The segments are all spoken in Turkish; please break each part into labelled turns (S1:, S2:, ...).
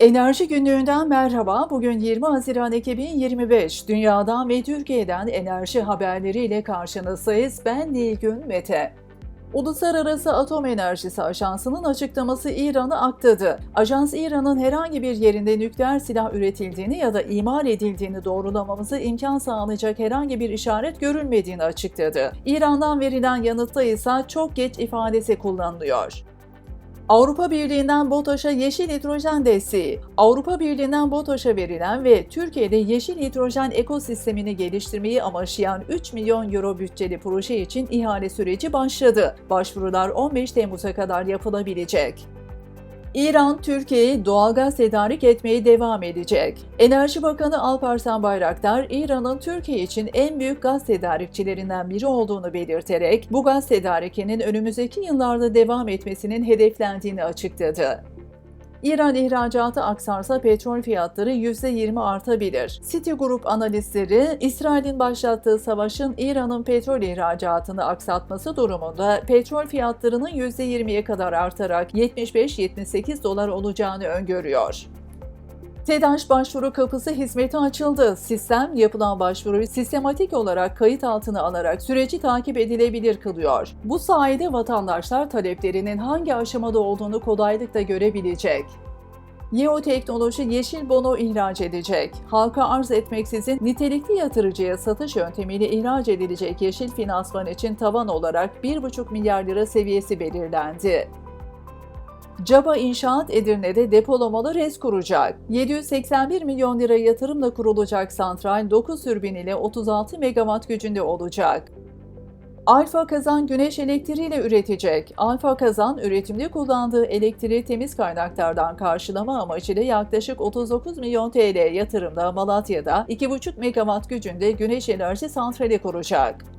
S1: Enerji günlüğünden merhaba. Bugün 20 Haziran 2025. Dünyadan ve Türkiye'den enerji haberleriyle karşınızdayız. Ben Nilgün Mete. Uluslararası Atom Enerjisi Ajansı'nın açıklaması İran'ı aktadı. Ajans İran'ın herhangi bir yerinde nükleer silah üretildiğini ya da imal edildiğini doğrulamamızı imkan sağlayacak herhangi bir işaret görülmediğini açıkladı. İran'dan verilen yanıtta ise çok geç ifadesi kullanılıyor. Avrupa Birliği'nden BOTAŞ'a yeşil hidrojen desteği. Avrupa Birliği'nden BOTAŞ'a verilen ve Türkiye'de yeşil hidrojen ekosistemini geliştirmeyi amaçlayan 3 milyon euro bütçeli proje için ihale süreci başladı. Başvurular 15 Temmuz'a kadar yapılabilecek. İran, Türkiye'ye doğalgaz tedarik etmeye devam edecek. Enerji Bakanı Alparslan Bayraktar, İran'ın Türkiye için en büyük gaz tedarikçilerinden biri olduğunu belirterek, bu gaz tedarikinin önümüzdeki yıllarda devam etmesinin hedeflendiğini açıkladı. İran ihracatı aksarsa petrol fiyatları %20 artabilir. Citigroup analistleri, İsrail'in başlattığı savaşın İran'ın petrol ihracatını aksatması durumunda petrol fiyatlarının %20'ye kadar artarak 75-78 dolar olacağını öngörüyor. TEDAŞ başvuru kapısı hizmeti açıldı. Sistem yapılan başvuruyu sistematik olarak kayıt altına alarak süreci takip edilebilir kılıyor. Bu sayede vatandaşlar taleplerinin hangi aşamada olduğunu kolaylıkla görebilecek. Yeoteknoloji yeşil bono ihraç edecek. Halka arz etmeksizin nitelikli yatırıcıya satış yöntemiyle ihraç edilecek yeşil finansman için tavan olarak 1,5 milyar lira seviyesi belirlendi. Caba İnşaat Edirne'de depolamalı res kuracak. 781 milyon lira yatırımla kurulacak santral 9 türbin ile 36 megawatt gücünde olacak. Alfa Kazan güneş elektriğiyle üretecek. Alfa Kazan üretimde kullandığı elektriği temiz kaynaklardan karşılama amacıyla yaklaşık 39 milyon TL yatırımla Malatya'da 2,5 megawatt gücünde güneş enerji santrali kuracak.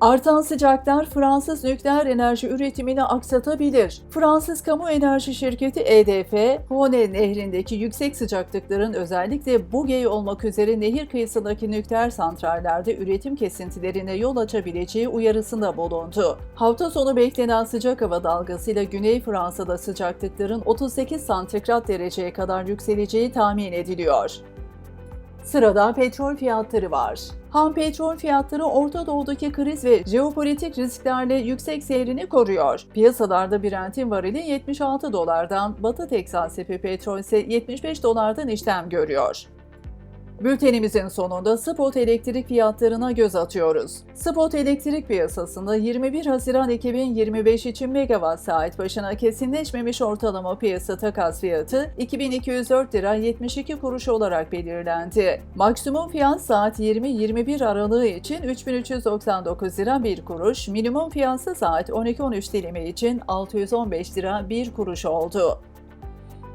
S1: Artan sıcaklar Fransız nükleer enerji üretimini aksatabilir. Fransız kamu enerji şirketi EDF, Rhône nehrindeki yüksek sıcaklıkların özellikle Bugey olmak üzere nehir kıyısındaki nükleer santrallerde üretim kesintilerine yol açabileceği uyarısında bulundu. Hafta sonu beklenen sıcak hava dalgasıyla Güney Fransa'da sıcaklıkların 38 santigrat dereceye kadar yükseleceği tahmin ediliyor. Sırada petrol fiyatları var. Ham petrol fiyatları Orta Doğu'daki kriz ve jeopolitik risklerle yüksek seyrini koruyor. Piyasalarda Brent'in varili 76 dolardan, Batı Teksas petrol ise 75 dolardan işlem görüyor. Bültenimizin sonunda spot elektrik fiyatlarına göz atıyoruz. Spot elektrik piyasasında 21 Haziran 2025 için megawatt saat başına kesinleşmemiş ortalama piyasa takas fiyatı 2204 lira 72 kuruş olarak belirlendi. Maksimum fiyat saat 20-21 aralığı için 3399 lira 1 kuruş, minimum fiyatsa saat 12-13 dilimi için 615 lira 1 kuruş oldu.